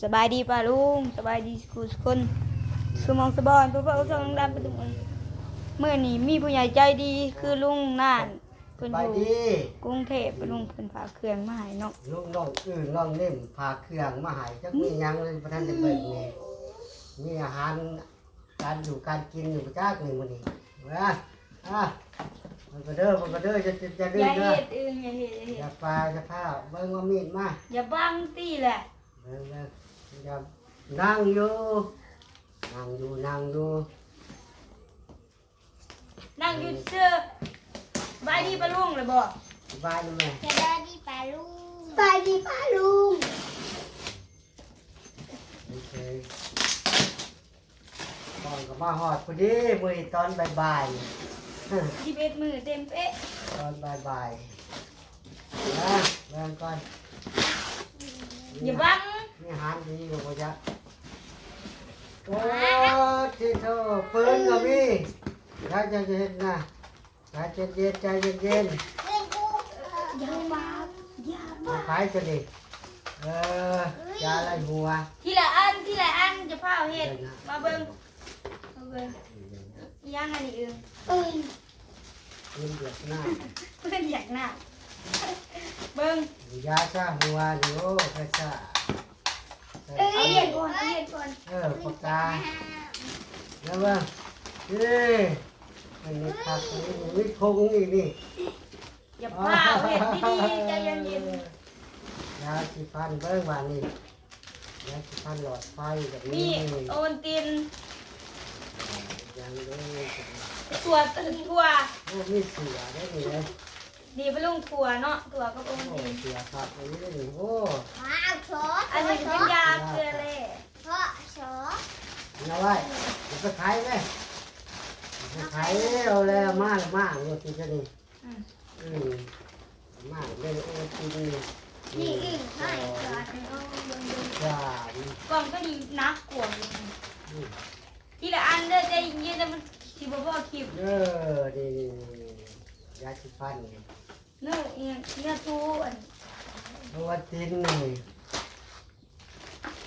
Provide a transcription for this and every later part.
สบายดีป่าลุงสบายดีกูทุกคนสมองสบอนเพื่อพระองค์ทรงดำประตูเมื่อนี้มีผู้ใหญ่ใจดีคือลุงน่านเพิ่นไปอยู่ดีกรุงเทพลุงเพิ่นฝากเครื่องมาให้เนาะลูกน้องอื่นน้องนิ่มพาเครื่องมาใหายจักมีหยังเลยประธานจะเบิกนี่มีอาหารการอยู่การกินอยู่จักหนึ่งมื้อนี้นะอะมันก็เด้อมันก็เด้อจะจะจะอเด้อย่าเด้อเฮ็ดเองอย่าเฮ็ดอย่าเฮ็อย่าดปลาจะผ้าเบิ่งว่ามีดมาอย่าบังตีแหละเบิ่ง เบิ่งอย่านั่งอยู่นั่งอยู่นั่งอยู่นั่งอยู่เสื้อสบายดีป่าลุงเลยบ่สบายดีไหมจะได้ดีปลาลุงปลาดีปลาลุงโอเคตอนก็มาฮอดพอดีมื้อนี้ตอนบ่ายๆ11มื้อเต็มเป๊ะตอนบ่ายๆนะเริ่มก่อนอย่าบัง มีอาหารดีอยู่ปะจ๊ะโอ้ที่โตปืนก็มีถ้าจะเย็นนะถ้าจะเย็นใจเย็นเล่นกูอย่าบังอย่าๆมาขายจะดิเออยาอะไรหัวทีละอันทีละอันจะพาเฮ็ดมาเบิ่งมาเบิ่งอีหยังอันนี้เอิงเอ้ยกินเดือดหน้าเพื่อนอยากหน้าเบิ่งยาชาหัวอยู่กระชา เออเอาเย็นก่อนเอาเย็นก่อนเออปากกาแล้วว่าเฮ้อันนี้ครับอันนี้มีคงอีกนี่อย่าพาเฮ็ดดีๆใจเย็นยาสีฟันเบิ้งว่านี่ยาสีฟันหลอดไฟแบบๆนี้มีโอนตินยังเลยถั่วถั่วโอ้มีเสือได้ดีเลย ดีไปลงถั่วเนาะถั่วกับโอนโอ้ตินเสือครับอันนี้ได้ดีโอ้ว้าวโชว์อันนี้เป็นยาเกลือแร่เพราะโชว์เอาไว้จะไปขายไหมไปขายเอาแล้วมากมากอยู่ที่จะนี่อืมอืมมากเลยโอ้จริงนี่นี่อึ่งให้เกิดจ้ากล่องก็ดีนักกว่าอืมทีละอันเด้อใจเย็นๆแต่มันสิบ่พอคลิปเออดี ยาสีฟันนี่เนื้อเอียงเนื้อทูอันโอ้ตินนี่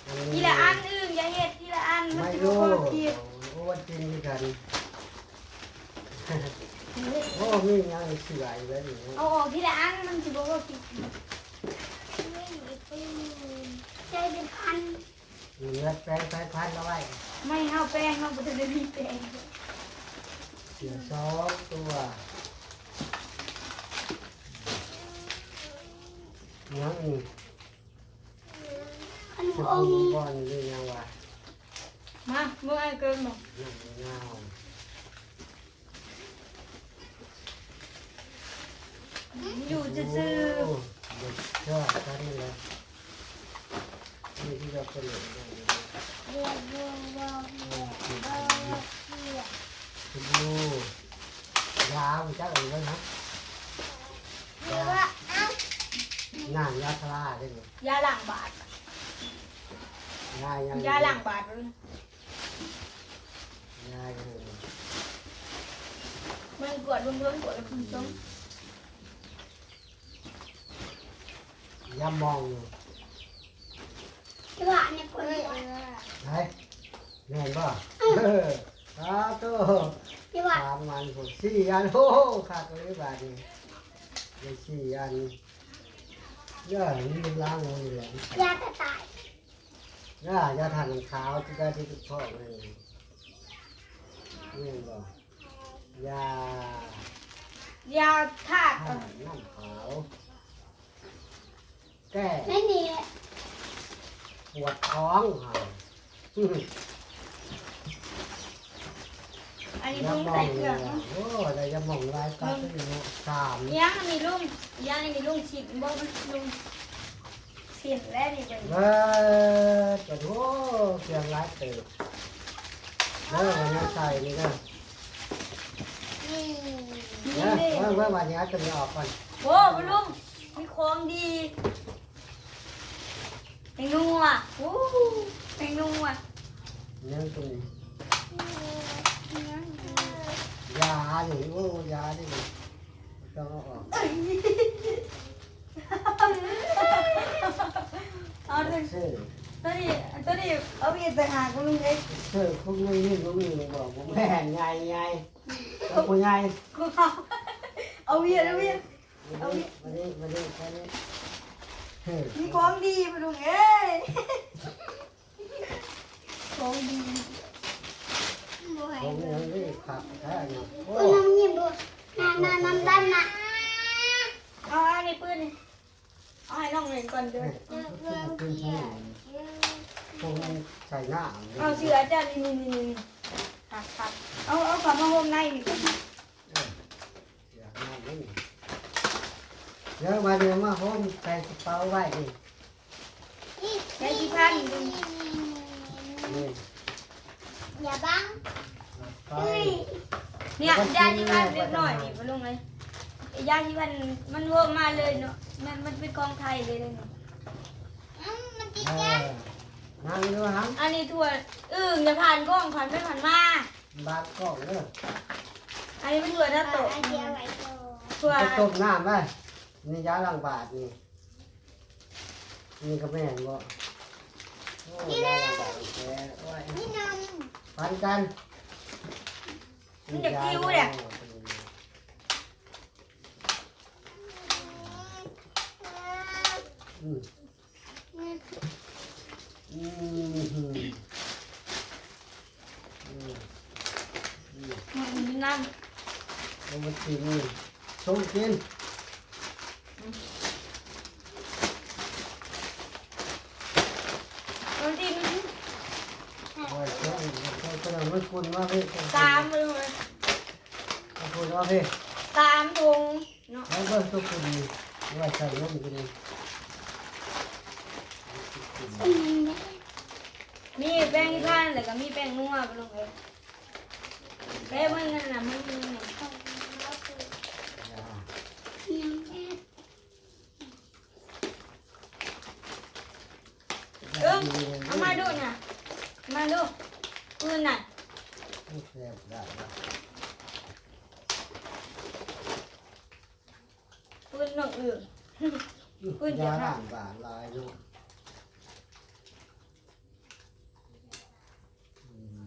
อันนี้ทีละอันอึ้งอย่าเฮ็ดทีละอันมันไม่สิบ่รู้พอคลิปโอ้วันจริงด้วยกัน โอ้มียังเสืออยู่แล้วนี่เอาออกทีละอันมันสิบ่พอคลิปไม่มีปืนใจเป็นพันเหลือแปลงสายพันธุ์เอาไว้ไม่เฮาแป้งเฮาบ่ได้มีแป้งเสือสองตัว ยังอีกอันสิบองบอลนี่ยังวะมาเมื่อไอ้เกินบ่ยังเงาอยู่ซื่อโอ้เด็กชอบกันนี่เลยนี่ที่เราเป็นเลยเรียกวัววัววัววัวคุณดูยาวจังเลยนะเรียกว่า เอ้าหน้ายาคลาได้เลยๆยาล้างบาดยายังยาล้างบาดเลยยายังมันกวดรวมๆกวดแล้วคุณผู้ชมยามองอยู่จะว่าเนี่ยคนนี้ไหนแม่นบ่เออสาธุจะว่าสามวันผมสี่อันโอ้โหขาดเลยบาทนี่ได้สี่อันเยอะนี่เป็นล้างมือเลยยากระต่ายน่ายาทานขาวที่ได้ที่ทุกพ่อเลยนี่บ่ยายาธาตุทานน้ำขาวแก้ไม่มีปวดท้องค่ะ อันนี้ยาลุงมอใส่งเคเนี่รื่อยงโอ้ได้ยามองลายตาที่นี่สามยังอันนี้ลุงยังอันนี้ลุงฉีดบ่มันลุงเสียนแล้วนี่เป็นเบิดกระโถเสียงร้ายเติบเด้อวันนี้ใส่นี่เด้อนี่เด้อเมื่อเมื่อวันนี้จะมีออกก่อนโอ้บลุงมีของดีแตงนัวโอ้แตงนัวเนื้อตรงนี้ ยานี่โอ้ยานี่ต้องเอาออกเอาเลยซื้อตอนนี้นี้เอาเวียนต่างหากก็ลุงเอ้ยเชื่อพวกนี้นี่พวกนี้บอกผมแม่นใหญ่ใหญ่เอาผู้ใหญ่เอาเวียนเอาเวียนมาดิมาดิมาดิมาดิมีของดีมาลุงเอ้ยของดี บ่ให้ผมยังไม่ขับแค่เนี่ยโอ้โอ้น้ำยิ้มบ่น้ำน้ำน้ำดันน่ะเอาอันนี้ปืนนี่เอาให้น้องเล่นก่อนเด้อเจ้าเพื่อนเขียนพวกมันใส่หน้าเอาเสือจ้านี่นี่นี่นี่ครับครับเอาเอาฝามาห่มในนี่ก่อนเดี๋ยวมาเดี๋ยวมาโฮมใส่กระเป๋าไว้ดิใช้ที่พันดูนี่ อย่าบังไปเนี่ยยาที่พันเรียบร้อยนี่มาลุงเลยยาที่พันมันห่มมาเลยเนาะมันมันเป็นของไทยเลยเลยเนาะอืมมันติดเอกันอนั่งดูฮังอันนี้ถั่วอึ่งอย่าผ่านกล้องผ่านไปผ่านมา บาดกล้องเด้ออันนี้เป็นถั่วหน้าโตะอันเดียวไว้ก่อนถั่วจะต้มน้ำไหมนี่ยาล้างบาดนี่นี่ก็แม่นบ่โอ้ยาล้างบาดแกโอ้ยนี่นม พันกันมันจะคิ้วเนี่ยอืมอืมอืมอืมอืมอืมมันน้เอามากินนี่ชงกินำมันที่มัน โอ้ยชงช งกระดานมันคุณว่าพี่สามมาเลยมันคุณว่าพี่สามถุงเนาะแล้วก็ทุกคนนี่ว่าใส่ลมกินนี่อืมมีแป้งที่พันแล้วก็มีแป้งนัวไปลงเลยแป้งมันนั่นน่ะมันมันเนี่ย อย่า เออเอามาดูน่ะมาดูปืนน่ะ ไม่แซ่บได้ละ ปืนหนึ่งอื่นคุณยาจะทำล้างบาดลายอยู่อืม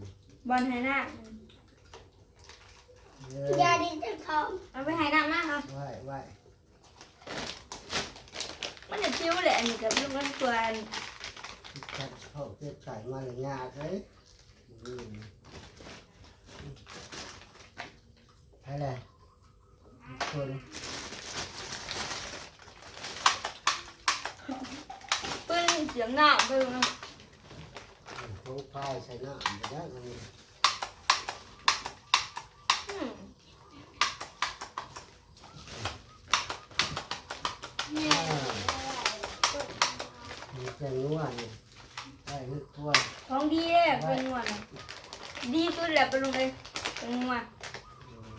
บอลไฮหน้าเยยาอะดีจังของเอาไปไฮหน้ามาครับไหวไหวมันจะคิ้วเลยอันนี้กับลูกมันตัวอันแค่เขาเก็บใส่มาเลยยากเลยอืมใช่เลยคน ปืน เสียงหน้าปืนนะเขาพายใส่หน้าไปได้มันอืมเนี่ยมีแกงนัวนี่ได้ทุกตัวของดีเลยเป็นงวดน่ะดีสุดแหละเป็นลงเลยเป็นงวดอืม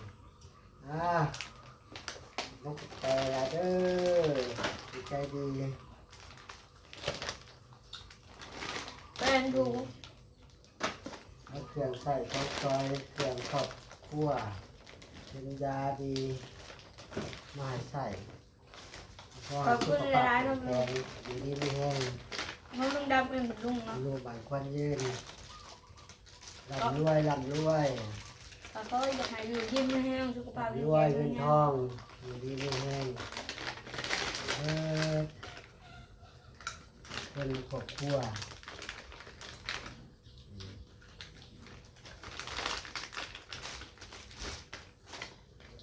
อ่าลูกแต่ละเด้อดีใจดี เป็นถูกเอาเครื่องใส่ข้าวซอยเครื่องครอบครัวเป็นยาดีมาให้ใส่เพราะว่าสุขภาพแข็งแรงอยู่ดีไม่แห้งน้องลุงดำเป็นเหมือนลุงเนาะรูปบานควันยืนลำรวยลำรวยแต่ก็อยากให้อยู่ยิ้มแห้งสุขภาพลำดีรวยแข็เงินงทองอยู่ดีไม่แห้งเออเป็นครอบครัว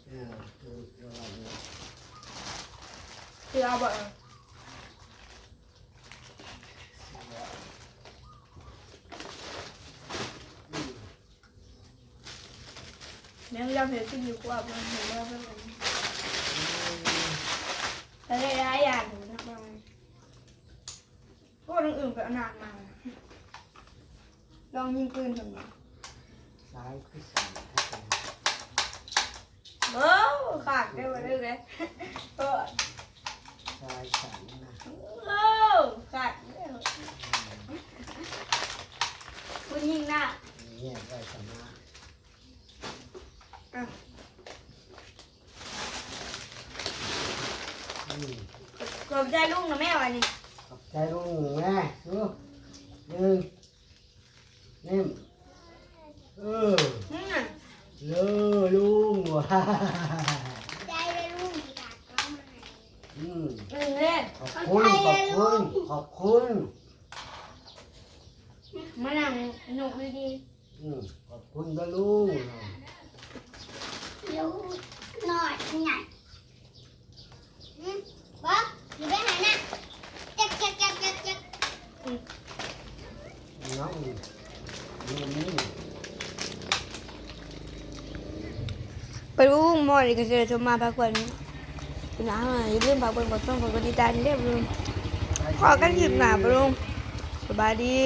เออ คือเราเนี่ยคือเอาบ่เนี่ยเราเห็นที่อยู่กว่ามันเห็นว่าเป็นแต่ได้หลายอย่างอยู่นะประมาณพวกอื่นไปเอาหนักมาลองยิงปืนถึงมาซ้ายคือสาม ให้กันโอ้ขาดได้หมดเลยเลยโอ้ซ้ายสามนะโอ้ขาดได้หมดคุณยิงหน้าเนี่ยได้สมาอะอืมขอบใจลุงนะแม่วันนี้ขอบใจลุงแม่ดูหนึ่ง ใจเลยลุงที่กัดน้องมาให้อืมหนึ่งเล่นขอบคุณขอบคุณขอบคุณมานั่งหนุกดีอืมขอบคุณนะลุงลุงหน่อยใหญ่อืมบ๊อบอยู่ไปไหนน่ะจักจักจักจักจัก น้องนี่นี่ ๆไปลุงห มอดีกันเสียชมมาพักผ่อนคุณน้าอย่าลืมฝากเบิ่งกดต้นกดติดตามเรียบร้อลุงพอกันหยิบหนาไปลุงสบายดี